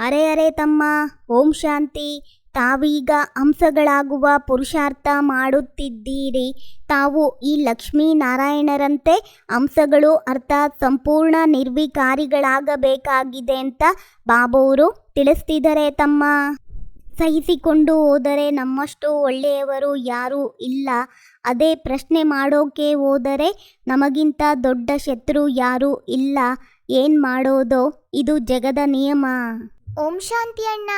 ಅರೆ ಅರೆ ತಮ್ಮ, ಓಂ ಶಾಂತಿ. ತಾವೀಗ ಅಂಶಗಳಾಗುವ ಪುರುಷಾರ್ಥ ಮಾಡುತ್ತಿದ್ದೀರಿ. ತಾವು ಈ ಲಕ್ಷ್ಮೀನಾರಾಯಣರಂತೆ ಅಂಶಗಳು ಅರ್ಥಾತ್ ಸಂಪೂರ್ಣ ನಿರ್ವಿಕಾರಿಗಳಾಗಬೇಕಾಗಿದೆ ಅಂತ ಬಾಬವರು ತಿಳಿಸ್ತಿದ್ದಾರೆ ತಮ್ಮ. ಸಹಿಸಿಕೊಂಡು ಹೋದರೆ ನಮ್ಮಷ್ಟು ಒಳ್ಳೆಯವರು ಯಾರೂ ಇಲ್ಲ. ಅದೇ ಪ್ರಶ್ನೆ ಮಾಡೋಕೆ ಹೋದರೆ ನಮಗಿಂತ ದೊಡ್ಡ ಶತ್ರು ಯಾರೂ ಇಲ್ಲ. ಏನು ಮಾಡೋದು? ಇದು ಜಗದ ನಿಯಮ. ಓಂ ಶಾಂತಿ ಅಣ್ಣ.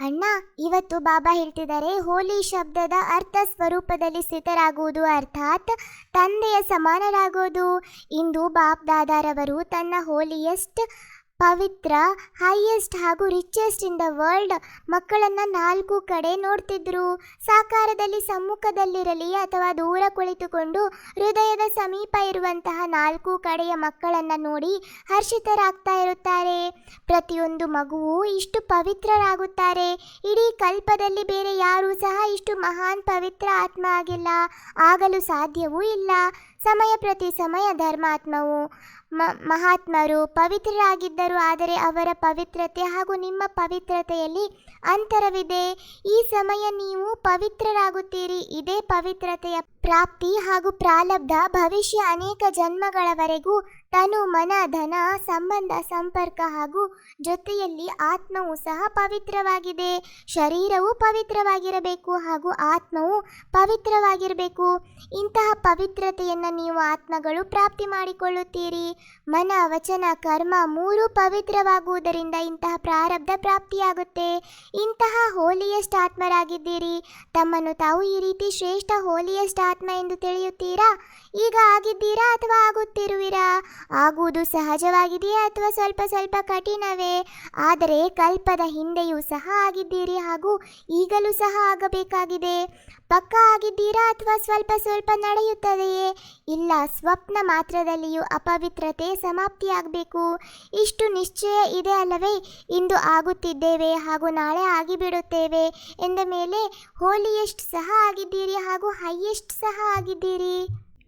ಅಣ್ಣ, ಇವತ್ತು ಬಾಬಾ ಹೇಳ್ತಿದ್ದಾರೆ, ಹೋಲಿ ಶಬ್ದದ ಅರ್ಥ ಸ್ವರೂಪದಲ್ಲಿ ಸ್ಥಿತರಾಗುವುದು ಅರ್ಥಾತ್ ತಂದೆಯ ಸಮಾನರಾಗೋದು. ಇಂದು ಬಾಬ್ ದಾದಾರವರು ತನ್ನ ಹೋಲಿಯೆಸ್ಟ್ ಪವಿತ್ರ ಹೈಯೆಸ್ಟ್ ಹಾಗೂ ರಿಚೆಸ್ಟ್ ಇನ್ ದ ವರ್ಲ್ಡ್ ಮಕ್ಕಳನ್ನ ನಾಲ್ಕು ಕಡೆ ನೋಡ್ತಿದ್ರು. ಸಾಕಾರದಲ್ಲಿ ಸಮ್ಮುಖದಲ್ಲಿರಲಿ ಅಥವಾ ದೂರ ಕುಳಿತುಕೊಂಡು ಹೃದಯದ ಸಮೀಪ ಇರುವಂತಹ ನಾಲ್ಕು ಕಡೆಯ ಮಕ್ಕಳನ್ನ ನೋಡಿ ಹರ್ಷಿತರಾಗ್ತಾ ಇರುತ್ತಾರೆ. ಪ್ರತಿಯೊಂದು ಮಗುವು ಇಷ್ಟು ಪವಿತ್ರರಾಗುತ್ತಾರೆ. ಇಡೀ ಕಲ್ಪದಲ್ಲಿ ಬೇರೆ ಯಾರೂ ಸಹ ಇಷ್ಟು ಮಹಾನ್ ಪವಿತ್ರ ಆತ್ಮ ಆಗಿಲ್ಲ. ಆಗಲು ಸಾಧ್ಯವೂ ಇಲ್ಲ. ಸಮಯ ಪ್ರತಿ ಸಮಯ ಧರ್ಮಾತ್ಮವು. ಮಹಾತ್ಮರು ಪವಿತ್ರರಾಗಿದ್ದರು, ಆದರೆ ಅವರ ಪವಿತ್ರತೆ ಹಾಗೂ ನಿಮ್ಮ ಪವಿತ್ರತೆಯಲ್ಲಿ ಅಂತರವಿದೆ. ಈ ಸಮಯ ನೀವು ಪವಿತ್ರರಾಗುತ್ತೀರಿ, ಇದೇ ಪವಿತ್ರತೆಯ ಪ್ರಾಪ್ತಿ ಹಾಗೂ ಪ್ರಾಲಬ್ಧ ಭವಿಷ್ಯ ಅನೇಕ ಜನ್ಮಗಳವರೆಗೂ ತನು ಮನ, ಧನ, ಸಂಬಂಧ, ಸಂಪರ್ಕ ಹಾಗೂ ಜೊತೆಯಲ್ಲಿ ಆತ್ಮವು ಸಹ ಪವಿತ್ರವಾಗಿದೆ. ಶರೀರವು ಪವಿತ್ರವಾಗಿರಬೇಕು ಹಾಗೂ ಆತ್ಮವು ಪವಿತ್ರವಾಗಿರಬೇಕು. ಇಂತಹ ಪವಿತ್ರತೆಯನ್ನು ನೀವು ಆತ್ಮಗಳು ಪ್ರಾಪ್ತಿ ಮಾಡಿಕೊಳ್ಳುತ್ತೀರಿ. ಮನ, ವಚನ, ಕರ್ಮ ಮೂರು ಪವಿತ್ರವಾಗುವುದರಿಂದ ಇಂತಹ ಪ್ರಾರಬ್ಧ ಪ್ರಾಪ್ತಿಯಾಗುತ್ತೆ. ಇಂತಹ ಹೋಲಿಯಸ್ಟ್ ಆತ್ಮರಾಗಿದ್ದೀರಿ. ತಮ್ಮನ್ನು ತಾವು ಈ ರೀತಿ ಶ್ರೇಷ್ಠ ಹೋಲಿಯಸ್ಟ್ ಆತ್ಮ ಎಂದು ತಿಳಿಯುತ್ತೀರಾ? ಈಗ ಆಗಿದ್ದೀರಾ ಅಥವಾ ಆಗುತ್ತಿರುವಿರಾ? ಆಗುವುದು ಸಹಜವಾಗಿದೆಯೇ ಅಥವಾ ಸ್ವಲ್ಪ ಸ್ವಲ್ಪ ಕಠಿಣವೇ? ಆದರೆ ಕಲ್ಪದ ಹಿಂದೆಯೂ ಸಹ ಆಗಿದ್ದೀರಿ ಹಾಗೂ ಈಗಲೂ ಸಹ ಆಗಬೇಕಾಗಿದೆ. ಪಕ್ಕ ಆಗಿದ್ದೀರಾ ಅಥವಾ ಸ್ವಲ್ಪ ಸ್ವಲ್ಪ ನಡೆಯುತ್ತದೆಯೇ? ಇಲ್ಲ, ಸ್ವಪ್ನ ಮಾತ್ರದಲ್ಲಿಯೂ ಅಪವಿತ್ರತೆ ಸಮಾಪ್ತಿಯಾಗಬೇಕು. ಇಷ್ಟು ನಿಶ್ಚಯ ಇದೆ ಅಲ್ಲವೇ? ಇಂದು ಆಗುತ್ತಿದ್ದೇವೆ ಹಾಗೂ ನಾಳೆ ಆಗಿಬಿಡುತ್ತೇವೆ ಎಂದ ಮೇಲೆ, ಹೋಲಿಯೆಸ್ಟ್ ಸಹ ಆಗಿದ್ದೀರಿ ಹಾಗೂ ಹೈಯೆಸ್ಟ್ ಸಹ ಆಗಿದ್ದೀರಿ.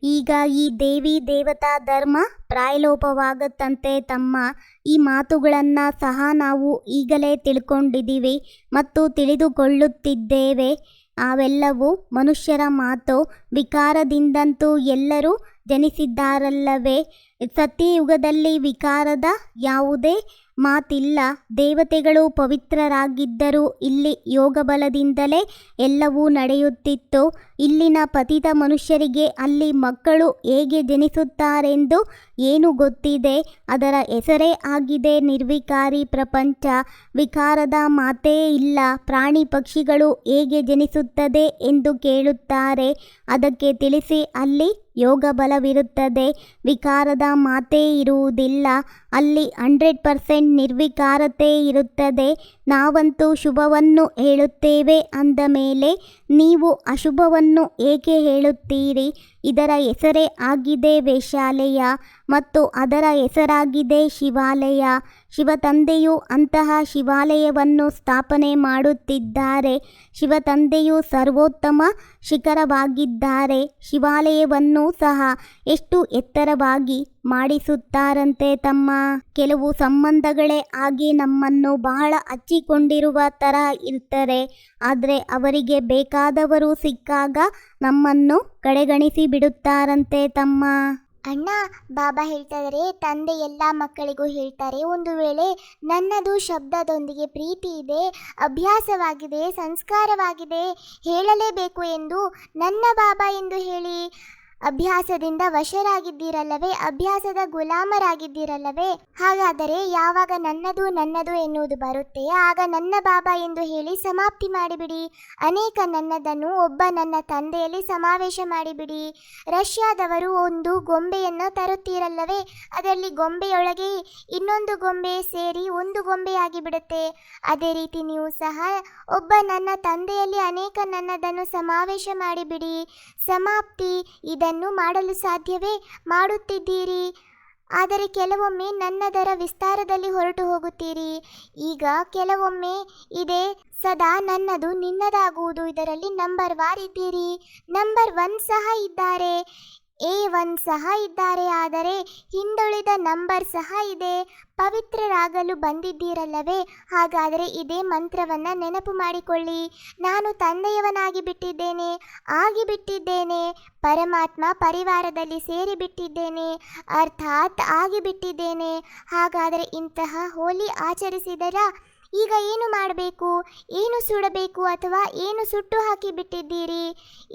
ಈಗ ಈ ದೇವಿ ದೇವತಾ ಧರ್ಮ ಪ್ರಾಯಲೋಪವಾಗುತ್ತಂತೆ ತಮ್ಮ ಈ ಮಾತುಗಳನ್ನು ಸಹ ನಾವು ಈಗಲೇ ತಿಳ್ಕೊಂಡಿದ್ದೀವಿ ಮತ್ತು ತಿಳಿದುಕೊಳ್ಳುತ್ತಿದ್ದೇವೆ. ಅವೆಲ್ಲವೂ ಮನುಷ್ಯರ ಮಾತು ವಿಕಾರದಿಂದಂತೂ ಎಲ್ಲರೂ ಜನಿಸಿದ್ದಾರಲ್ಲವೇ. ಸತ್ಯಯುಗದಲ್ಲಿ ವಿಕಾರದ ಯಾವುದೇ ಮಾತಿಲ್ಲ. ದೇವತೆಗಳು ಪವಿತ್ರರಾಗಿದ್ದರೂ ಇಲ್ಲಿ ಯೋಗಬಲದಿಂದಲೇ ಎಲ್ಲವೂ ನಡೆಯುತ್ತಿತ್ತು. ಇಲ್ಲಿನ ಪತಿತ ಮನುಷ್ಯರಿಗೆ ಅಲ್ಲಿ ಮಕ್ಕಳು ಹೇಗೆ ಜನಿಸುತ್ತಾರೆಂದು ಏನು ಗೊತ್ತಿದೆ? ಅದರ ಹೆಸರೇ ಆಗಿದೆ ನಿರ್ವಿಕಾರಿ ಪ್ರಪಂಚ. ವಿಕಾರದ ಮಾತೇ ಇಲ್ಲ ಪ್ರಾಣಿ ಪಕ್ಷಿಗಳು ಹೇಗೆ ಜನಿಸುತ್ತದೆ ಎಂದು ಕೇಳುತ್ತಾರೆ. ಅದಕ್ಕೆ ತಿಳಿಸಿ ಅಲ್ಲಿ ಯೋಗ ಬಲವಿರುತ್ತದೆ. ವಿಕಾರದ ಮಾತೇ ಇರುವುದಿಲ್ಲ. ಅಲ್ಲಿ ಹಂಡ್ರೆಡ್ ಪರ್ಸೆಂಟ್ ನಿರ್ವಿಕಾರತೆ ಇರುತ್ತದೆ. ನಾವಂತೂ ಶುಭವನ್ನು ಹೇಳುತ್ತೇವೆ ಅಂದ ಮೇಲೆ ನೀವು ಅಶುಭವನ್ನು ಏಕೆ ಹೇಳುತ್ತೀರಿ? ಇದರ ಹೆಸರೇ ಆಗಿದೆ ವೇಷಾಲಯ ಮತ್ತು ಅದರ ಹೆಸರಾಗಿದೆ ಶಿವಾಲಯ. ಶಿವತಂದೆಯು ಅಂತಹ ಶಿವಾಲಯವನ್ನು ಸ್ಥಾಪನೆ ಮಾಡುತ್ತಿದ್ದಾರೆ. ಶಿವತಂದೆಯು ಸರ್ವೋತ್ತಮ ಶಿಖರವಾಗಿದ್ದಾರೆ. ಶಿವಾಲಯವನ್ನು ಸಹ ಎಷ್ಟು ಎತ್ತರವಾಗಿ ಮಾಡಿಸುತ್ತಾರಂತೆ ತಮ್ಮ? ಕೆಲವು ಸಂಬಂಧಗಳೇ ಆಗಿ ನಮ್ಮನ್ನು ಬಹಳ ಹಚ್ಚಿಕೊಂಡಿರುವ ಥರ ಇರ್ತಾರೆ ಆದರೆ ಅವರಿಗೆ ಬೇಕಾದವರು ಸಿಕ್ಕಾಗ ನಮ್ಮನ್ನು ಕಡೆಗಣಿಸಿ ಬಿಡುತ್ತಾರಂತೆ ತಮ್ಮ. ಅಣ್ಣ, ಬಾಬಾ ಹೇಳ್ತಾರೆ ತಂದೆ ಎಲ್ಲ ಮಕ್ಕಳಿಗೂ ಹೇಳ್ತಾರೆ, ಒಂದು ವೇಳೆ ನನ್ನದು ಶಬ್ದದೊಂದಿಗೆ ಪ್ರೀತಿ ಇದೆ, ಅಭ್ಯಾಸವಾಗಿದೆ, ಸಂಸ್ಕಾರವಾಗಿದೆ, ಹೇಳಲೇಬೇಕು ಎಂದು ನನ್ನ ಬಾಬಾ ಎಂದು ಹೇಳಿ ಅಭ್ಯಾಸದಿಂದ ವಶರಾಗಿದ್ದೀರಲ್ಲವೇ, ಅಭ್ಯಾಸದ ಗುಲಾಮರಾಗಿದ್ದೀರಲ್ಲವೇ? ಹಾಗಾದರೆ ಯಾವಾಗ ನನ್ನದು ನನ್ನದು ಎನ್ನುವುದು ಬರುತ್ತೆ, ಆಗ ನನ್ನ ಬಾಬಾ ಎಂದು ಹೇಳಿ ಸಮಾಪ್ತಿ ಮಾಡಿಬಿಡಿ. ಅನೇಕ ನನ್ನದನ್ನು ಒಬ್ಬ ನನ್ನ ತಂದೆಯಲ್ಲಿ ಸಮಾವೇಶ ಮಾಡಿಬಿಡಿ. ರಷ್ಯಾದವರು ಒಂದು ಗೊಂಬೆಯನ್ನು ತರುತ್ತೀರಲ್ಲವೇ, ಅದರಲ್ಲಿ ಗೊಂಬೆಯೊಳಗೆ ಇನ್ನೊಂದು ಗೊಂಬೆ ಸೇರಿ ಒಂದು ಗೊಂಬೆಯಾಗಿ ಬಿಡುತ್ತೆ ಅದೇ ರೀತಿ ನೀವು ಸಹ ಒಬ್ಬ ನನ್ನ ತಂದೆಯಲ್ಲಿ ಅನೇಕ ನನ್ನದನ್ನು ಸಮಾವೇಶ ಮಾಡಿಬಿಡಿ. ಸಮಾಪ್ತಿ. ಇದನ್ನು ಮಾಡಲು ಸಾಧ್ಯವೇ? ಮಾಡುತ್ತಿದ್ದೀರಿ. ಆದರೆ ಕೆಲವೊಮ್ಮೆ ನನ್ನದರ ವಿಸ್ತಾರದಲ್ಲಿ ಹೊರಟು ಹೋಗುತ್ತೀರಿ. ಈಗ ಕೆಲವೊಮ್ಮೆ ಇದೆ ಸದಾ ನನ್ನದು, ನಿನ್ನದಾಗುವುದು. ಇದರಲ್ಲಿ ನಂಬರ್ ವಾರ್ ಇದ್ದೀರಿ ನಂಬರ್ ಒನ್ ಸಹ ಇದ್ದಾರೆ. ಎ ಒನ್ ಸಹ ಇದ್ದಾರೆ, ಆದರೆ ಹಿಂದುಳಿದ ನಂಬರ್ ಸಹ ಇದೆ. ಪವಿತ್ರರಾಗಲು ಬಂದಿದ್ದೀರಲ್ಲವೇ? ಹಾಗಾದರೆ ಇದೇ ಮಂತ್ರವನ್ನ ನೆನಪು ಮಾಡಿಕೊಳ್ಳಿ. ನಾನು ತಂದೆಯವನಾಗಿ ಬಿಟ್ಟಿದ್ದೇನೆ, ಆಗಿ ಬಿಟ್ಟಿದ್ದೇನೆ, ಪರಮಾತ್ಮ ಪರಿವಾರದಲ್ಲಿ ಸೇರಿ ಬಿಟ್ಟಿದ್ದೇನೆ, ಅರ್ಥಾತ್ ಆಗಿ ಬಿಟ್ಟಿದ್ದೇನೆ. ಹಾಗಾದರೆ ಇಂತಹ ಹೋಲಿ ಆಚರಿಸಿದರ? ಈಗ ಏನು ಮಾಡಬೇಕು? ಏನು ಸುಡಬೇಕು ಅಥವಾ ಏನು ಸುಟ್ಟು ಹಾಕಿ ಬಿಟ್ಟಿದ್ದೀರಿ?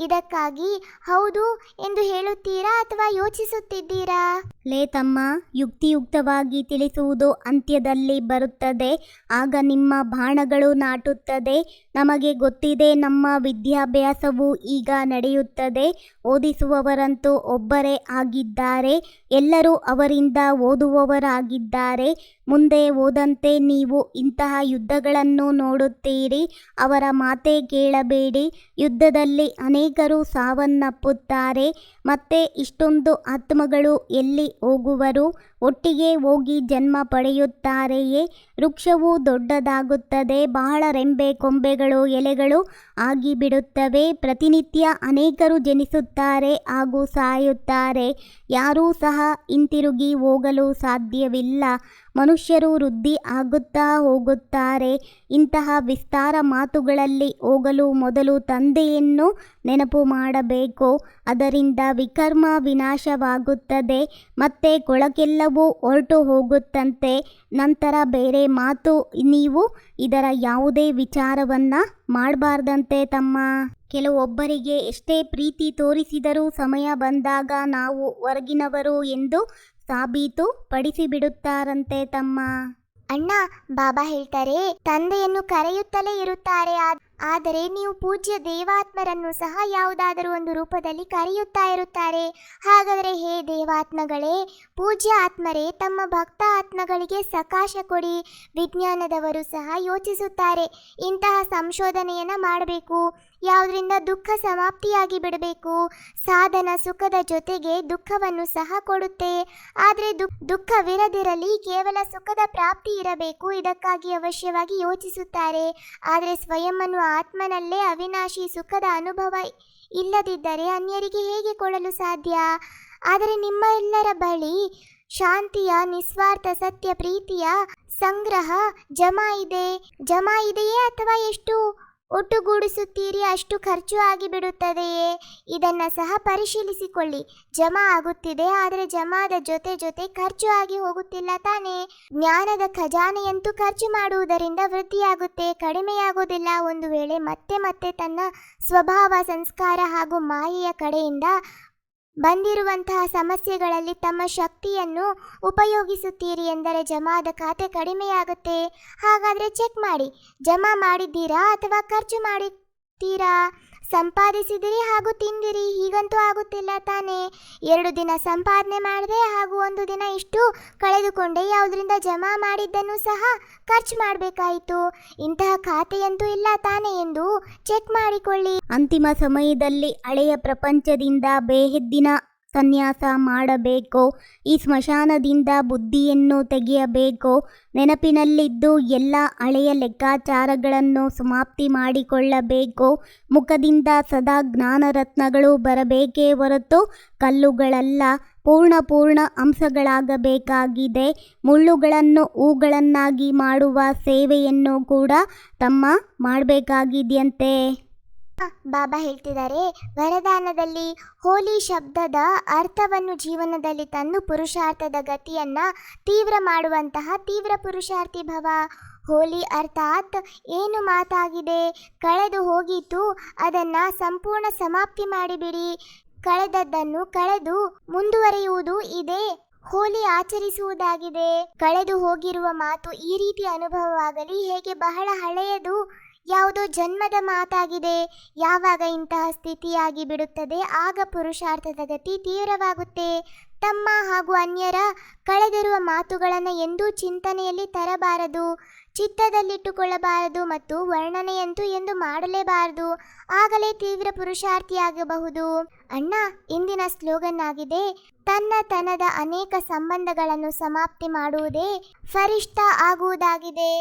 ಇದಕ್ಕಾಗಿ ಹೌದು ಎಂದು ಹೇಳುತ್ತೀರಾ ಅಥವಾ ಯೋಚಿಸುತ್ತಿದ್ದೀರಾ? ಲೇ ತಮ್ಮ, ಯುಕ್ತಿಯುಕ್ತವಾಗಿ ತಿಳಿಸುವುದು ಅಂತ್ಯದಲ್ಲಿ ಬರುತ್ತದೆ. ಆಗ ನಿಮ್ಮ ಬಾಣಗಳು ನಾಟುತ್ತದೆ. ನಮಗೆ ಗೊತ್ತಿದೆ ನಮ್ಮ ವಿದ್ಯಾಭ್ಯಾಸವು ಈಗ ನಡೆಯುತ್ತದೆ. ಓದಿಸುವವರಂತೂ ಒಬ್ಬರೇ ಆಗಿದ್ದಾರೆ. ಎಲ್ಲರೂ ಅವರಿಂದ ಓದುವವರಾಗಿದ್ದಾರೆ. ಮುಂದೆ ಓದಂತೆ ನೀವು ಇಂತಹ ಯುದ್ಧಗಳನ್ನು ನೋಡುತ್ತೀರಿ ಅವರ ಮಾತೇ ಕೇಳಬೇಡಿ. ಯುದ್ಧದಲ್ಲಿ ಅನೇಕರು ಸಾವನ್ನಪ್ಪುತ್ತಾರೆ ಮತ್ತೆ ಇಷ್ಟೊಂದು ಆತ್ಮಗಳು ಎಲ್ಲಿ ಹೋಗುವರು? ಒಟ್ಟಿಗೆ ಹೋಗಿ ಜನ್ಮ ಪಡೆಯುತ್ತಾರೆಯೇ? ವೃಕ್ಷವು ದೊಡ್ಡದಾಗುತ್ತದೆ, ಬಹಳ ರೆಂಬೆ, ಕೊಂಬೆಗಳು, ಎಲೆಗಳು ಆಗಿಬಿಡುತ್ತವೆ. ಪ್ರತಿನಿತ್ಯ ಅನೇಕರು ಜನಿಸುತ್ತಾರೆ, ಹಾಗೂ ಸಾಯುತ್ತಾರೆ. ಯಾರೂ ಸಹ ಹಿಂತಿರುಗಿ ಹೋಗಲು ಸಾಧ್ಯವಿಲ್ಲ. ಮನುಷ್ಯರು ವೃದ್ಧಿ ಆಗುತ್ತಾ ಹೋಗುತ್ತಾರೆ. ಇಂತಹ ವಿಸ್ತಾರ ಮಾತುಗಳಲ್ಲಿ ಹೋಗಲು ಮೊದಲು ತಂದೆಯನ್ನು ನೆನಪು ಮಾಡಬೇಕು. ಅದರಿಂದ ವಿಕರ್ಮ ವಿನಾಶವಾಗುತ್ತದೆ, ಮತ್ತೆ ಕೊಳಕೆಲ್ಲವೂ ಹೊರಟು ಹೋಗುತ್ತಂತೆ. ನಂತರ ಬೇರೆ ಮಾತು, ನೀವು ಇದರ ಯಾವುದೇ ವಿಚಾರವನ್ನ ಮಾಡಬಾರ್ದಂತೆ ತಮ್ಮ. ಕೆಲವೊಬ್ಬರಿಗೆ ಎಷ್ಟೇ ಪ್ರೀತಿ ತೋರಿಸಿದರೂ ಸಮಯ ಬಂದಾಗ ನಾವು ಹೊರಗಿನವರು ಎಂದು ಸಾಬೀತು ಪಡಿಸಿಬಿಡುತ್ತಾರಂತೆ ತಮ್ಮ. ಅಣ್ಣ, ಬಾಬಾ ಹೇಳ್ತಾರೆ, ತಂದೆಯನ್ನು ಕರೆಯುತ್ತಲೇ ಇರುತ್ತಾರೆ, ಆದ್- ಆದರೆ ನೀವು ಪೂಜ್ಯ ದೇವಾತ್ಮರನ್ನು ಸಹ ಯಾವುದಾದರೂ ಒಂದು ರೂಪದಲ್ಲಿ ಕರೆಯುತ್ತಾ ಇರುತ್ತಾರೆ. ಹಾಗಾದರೆ ಹೇ ದೇವಾತ್ಮಗಳೇ, ಪೂಜ್ಯ ಆತ್ಮರೇ, ತಮ್ಮ ಭಕ್ತ ಆತ್ಮಗಳಿಗೆ ಸಕಾಶ ಕೊಡಿ. ವಿಜ್ಞಾನದವರು ಸಹ ಯೋಚಿಸುತ್ತಾರೆ, ಇಂತಹ ಸಂಶೋಧನೆಯನ್ನು ಮಾಡಬೇಕು. ಯಾವುದರಿಂದ ದುಃಖ ಸಮಾಪ್ತಿಯಾಗಿ ಬಿಡಬೇಕು? ಸಾಧನ ಸುಖದ ಜೊತೆಗೆ ದುಃಖವನ್ನು ಸಹ ಕೊಡುತ್ತೆ. ಆದರೆ ದುಃಖ ದುಃಖವಿರದಿರಲಿ, ಕೇವಲ ಸುಖದ ಪ್ರಾಪ್ತಿ ಇರಬೇಕು, ಇದಕ್ಕಾಗಿ ಅವಶ್ಯವಾಗಿ ಯೋಚಿಸುತ್ತಾರೆ. ಆದರೆ ಸ್ವಯಂವನ್ನು ಆತ್ಮನಲ್ಲೇ ಅವಿನಾಶಿ ಸುಖದ ಅನುಭವ ಇಲ್ಲದಿದ್ದರೆ ಅನ್ಯರಿಗೆ ಹೇಗೆ ಕೊಡಲು ಸಾಧ್ಯ? ಆದರೆ ನಿಮ್ಮ ಎಲ್ಲರ ಬಳಿ ಶಾಂತಿಯ, ನಿಸ್ವಾರ್ಥ, ಸತ್ಯ, ಪ್ರೀತಿಯ ಸಂಗ್ರಹ ಜಮಾ ಇದೆ. ಜಮಾ ಇದೆಯೇ ಅಥವಾ ಎಷ್ಟು? ಒಟ್ಟುಗೂಡಿಸುತ್ತೀರಿ ಅಷ್ಟು ಖರ್ಚು ಆಗಿಬಿಡುತ್ತದೆಯೇ? ಇದನ್ನು ಸಹ ಪರಿಶೀಲಿಸಿಕೊಳ್ಳಿ. ಜಮಾ ಆಗುತ್ತಿದೆ, ಆದರೆ ಜಮಾದ ಜೊತೆ ಜೊತೆ ಖರ್ಚು ಆಗಿ ಹೋಗುತ್ತಿಲ್ಲ ತಾನೇ? ಜ್ಞಾನದ ಖಜಾನೆಯಂತೂ ಖರ್ಚು ಮಾಡುವುದರಿಂದ ವೃದ್ಧಿಯಾಗುತ್ತೆ, ಕಡಿಮೆಯಾಗುವುದಿಲ್ಲ. ಒಂದು ವೇಳೆ ಮತ್ತೆ ಮತ್ತೆ ತನ್ನ ಸ್ವಭಾವ, ಸಂಸ್ಕಾರ ಹಾಗೂ ಮಾಯೆಯ ಕಡೆಯಿಂದ ಬಂದಿರುವಂತಹ ಸಮಸ್ಯೆಗಳಲ್ಲಿ ತಮ್ಮ ಶಕ್ತಿಯನ್ನು ಉಪಯೋಗಿಸುತ್ತೀರಿ ಎಂದರೆ ಜಮಾದ ಖಾತೆ ಕಡಿಮೆಯಾಗುತ್ತೆ. ಹಾಗಾದರೆ ಚೆಕ್ ಮಾಡಿ. ಜಮಾ ಮಾಡಿದ್ದೀರಾ ಅಥವಾ ಖರ್ಚು ಮಾಡಿದ್ದೀರಾ ಸಂಪಾದಿಸಿದಿರಿ ಹಾಗೂ ತಿಂದಿರಿ, ಹೀಗಂತೂ ಆಗುತ್ತಿಲ್ಲ ತಾನೇ. ಎರಡು ದಿನ ಸಂಪಾದನೆ ಮಾಡಿದೆ ಹಾಗೂ ಒಂದು ದಿನ ಇಷ್ಟು ಕಳೆದುಕೊಂಡೆ, ಯಾವುದರಿಂದ ಜಮಾ ಮಾಡಿದ್ದನ್ನು ಸಹ ಖರ್ಚು ಮಾಡಬೇಕಾಯಿತು. ಇಂತಹ ಖಾತೆಯಂತೂ ಇಲ್ಲ ತಾನೇ ಎಂದು ಚೆಕ್ ಮಾಡಿಕೊಳ್ಳಿ. ಅಂತಿಮ ಸಮಯದಲ್ಲಿ ಹಳೆಯ ಪ್ರಪಂಚದಿಂದ ಬೇಹದ್ದಿನ ಸನ್ಯಾಸ ಮಾಡಬೇಕು. ಈ ಸ್ಮಶಾನದಿಂದ ಬುದ್ಧಿಯನ್ನು ತೆಗೆಯಬೇಕು. ನೆನಪಿನಲ್ಲಿದ್ದು ಎಲ್ಲ ಹಳೆಯ ಲೆಕ್ಕಾಚಾರಗಳನ್ನು ಸಮಾಪ್ತಿ ಮಾಡಿಕೊಳ್ಳಬೇಕು. ಮುಖದಿಂದ ಸದಾ ಜ್ಞಾನರತ್ನಗಳು ಬರಬೇಕೇ ಹೊರತು ಕಲ್ಲುಗಳಲ್ಲ. ಪೂರ್ಣ ಪೂರ್ಣ ಅಂಶಗಳಾಗಬೇಕಾಗಿದೆ. ಮುಳ್ಳುಗಳನ್ನು ಹೂಗಳನ್ನಾಗಿ ಮಾಡುವ ಸೇವೆಯನ್ನು ಕೂಡ ತಮ್ಮ ಮಾಡಬೇಕಾಗಿದೆಯಂತೆ. ಬಾಬಾ ಹೇಳ್ತಿದ್ದಾರೆ, ವರದಾನದಲ್ಲಿ ಹೋಲಿ ಶಬ್ದದ ಅರ್ಥವನ್ನು ಜೀವನದಲ್ಲಿ ತಂದು ಪುರುಷಾರ್ಥದ ಗತಿಯನ್ನ ತೀವ್ರ ಮಾಡುವಂತಹ ತೀವ್ರ ಪುರುಷಾರ್ಥಿ ಭವ. ಹೋಲಿ ಅರ್ಥಾತ್ ಏನು ಮಾತಾಗಿದೆ? ಕಳೆದು ಹೋಗಿತು ಅದನ್ನ ಸಂಪೂರ್ಣ ಸಮಾಪ್ತಿ ಮಾಡಿಬಿಡಿ. ಕಳೆದದ್ದನ್ನು ಕಳೆದು ಮುಂದುವರಿಯುವುದು ಇದೆ. ಹೋಲಿ ಆಚರಿಸುವುದಾಗಿದೆ. ಕಳೆದು ಹೋಗಿರುವ ಮಾತು ಈ ರೀತಿ ಅನುಭವವಾಗಲಿ, ಹೇಗೆ ಬಹಳ ಹಳೆಯದು. ಯಾವುದೋ ಜನ್ಮದ ಮಾತಾಗಿದೆ, ಯಾವಾಗ ಇಂತಹ ಸ್ಥಿತಿಯಾಗಿ ಬಿಡುತ್ತದೆ, ಆಗ ಪುರುಷಾರ್ಥದ ಗತಿ ತೀವ್ರವಾಗುತ್ತೆ. ತಮ್ಮ ಹಾಗೂ ಅನ್ಯರ ಕಳೆದಿರುವ ಮಾತುಗಳನ್ನು ಎಂದೂ ಚಿಂತನೆಯಲ್ಲಿ ತರಬಾರದು. ಚಿತ್ತದಲ್ಲಿಟ್ಟುಕೊಳ್ಳಬಾರದು ಮತ್ತು ವರ್ಣನೆಯಂತೂ ಎಂದು ಮಾಡಲೇಬಾರದು. ಆಗಲೇ ತೀವ್ರ ಪುರುಷಾರ್ಥಿಯಾಗಬಹುದು. ಅಣ್ಣ, ಇಂದಿನ ಸ್ಲೋಗನ್ ಆಗಿದೆ ತನ್ನ ತನದ ಅನೇಕ ಸಂಬಂಧಗಳನ್ನು ಸಮಾಪ್ತಿ ಮಾಡುವುದೇ ಫರಿಷ್ಠ ಆಗುವುದಾಗಿದೆ.